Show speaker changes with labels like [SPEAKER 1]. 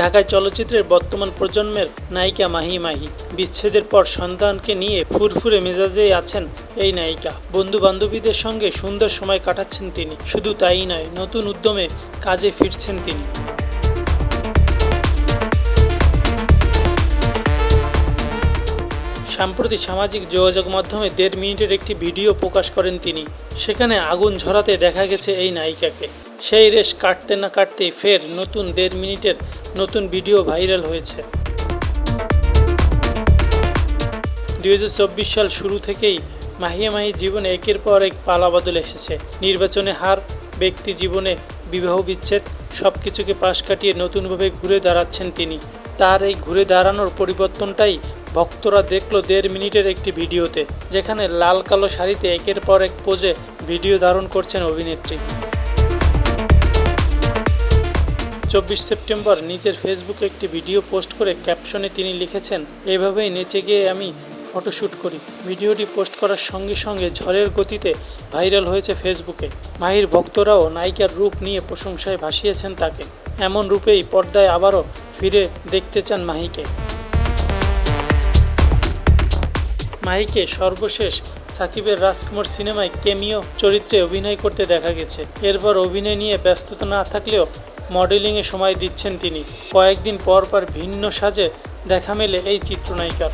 [SPEAKER 1] ঢাকায় চলচ্চিত্রের বর্তমান প্রজন্মের নায়িকা মাহি মাহি। বিচ্ছেদের পর সন্তানকে নিয়ে ফুরফুরে মেজাজেই আছেন এই নায়িকা। বন্ধু বান্ধবীদের সঙ্গে সুন্দর সময় কাটাচ্ছেন তিনি। শুধু তাই নয়, নতুন উদ্যমে কাজে ফিরছেন তিনি। সম্প্রতি সামাজিক যোগাযোগ মাধ্যমে দেড় মিনিটের একটি ভিডিও প্রকাশ করেন তিনি। সেখানে আগুন ঝরাতে দেখা গেছে এই নায়িকাকে। সেই রেশ কাটতে না কাটতেই ফের নতুন দেড় মিনিটের নতুন ভিডিও ভাইরাল হয়েছে। দু হাজার চব্বিশ সাল শুরু থেকেই মাহিয়া মাহি জীবনে একের পর এক পালাবদল এসেছে। নির্বাচনে হার, ব্যক্তি জীবনে বিবাহ বিচ্ছেদ সব কিছুকে পাশ কাটিয়ে নতুনভাবে ঘুরে দাঁড়াচ্ছেন তিনি। তার এই ঘুরে দাঁড়ানোর পরিবর্তনটাই ভক্তরা দেখল দেড় মিনিটের একটি ভিডিওতে, যেখানে লাল কালো শাড়িতে একের পর এক পোজে ভিডিও ধারণ করছেন অভিনেত্রী। চব্বিশ সেপ্টেম্বর নিজের ফেসবুকে একটি ভিডিও পোস্ট করে ক্যাপশনে তিনি লিখেছেন, এভাবেই নেচে গিয়ে আমি ফটোশ্যুট করি। ভিডিওটি পোস্ট করার সঙ্গে সঙ্গে ঝড়ের গতিতে ভাইরাল হয়েছে ফেসবুকে। মাহির ভক্তরাও নায়িকার রূপ নিয়ে প্রশংসায় ভাসিয়েছেন তাকে। এমন রূপেই পর্দায় আবারও ফিরে দেখতে চান মাহিকে। মাহিকে সর্বশেষ সাকিবের রাজকুমার সিনেমায় কেমিও চরিত্রে অভিনয় করতে দেখা গেছে। এরপর অভিনয় নিয়ে ব্যস্ততা না থাকলেও মডেলিংয়ে সময় দিচ্ছেন তিনি। কয়েকদিন পর পর ভিন্ন সাজে দেখা মেলে এই চিত্রনায়িকার।